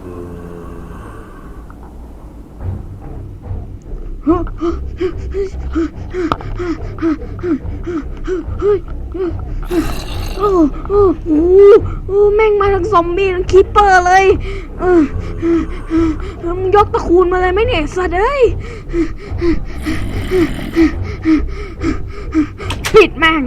โอ้โหแม่งมาทั้งซอมบี้ทั้งคีปเปอร์เลยมึงยกตะคูนมาเลยไหมเนี่ยสัตว์เอ้ยปิดแม่ง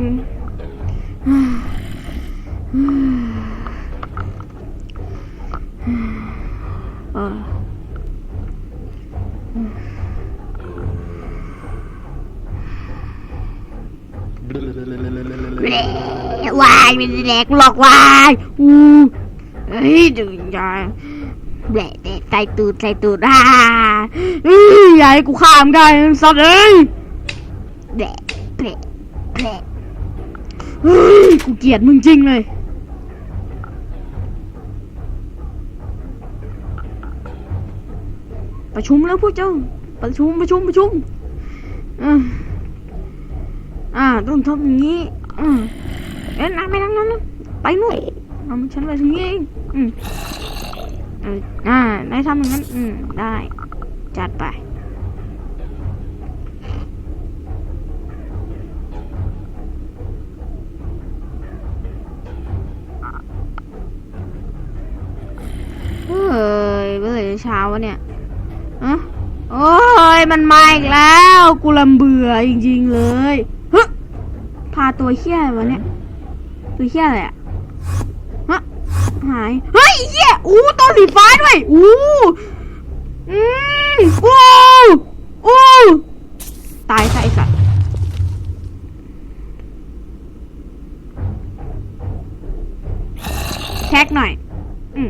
วายเป็นแหลกหลอกวายอู้เฮ้ยดูยายแหลกแหลกใส่ตูดใส่ตูดอ่าเฮ้ยยายกูข้ามได้สัตว์เอ้ยแหลกแหลกแหลกเฮ้ยกูเกลียดมึงจริงเลย ประชุมแล้วพวกเจ้า ประชุมประชุมประชุมอ่าต้องทำอย่างนี้อเอ๊ะนั่งไปนั่งนั่งนั่งไปนู่นเอาฉันไปตรงนี้เองอืมอ่านายทำอย่างนั้น อืม ได้ จัดไปเฮ้ยเมื่อไหร่เช้าวะเนี่ย อะโอ้ยมันมาอีกแล้ว กูลำเบื่อจริงๆเลยฮพาตัวเฮี้ยวะเนี่ย ตัวเฮี้ยอะไรอะฮะหาย เฮ้ยเฮี้ย อู้ตัวสีฟ้าด้วย อู้อืมอู้อู้ตายซะไอสัตว์แท็กหน่อย อืม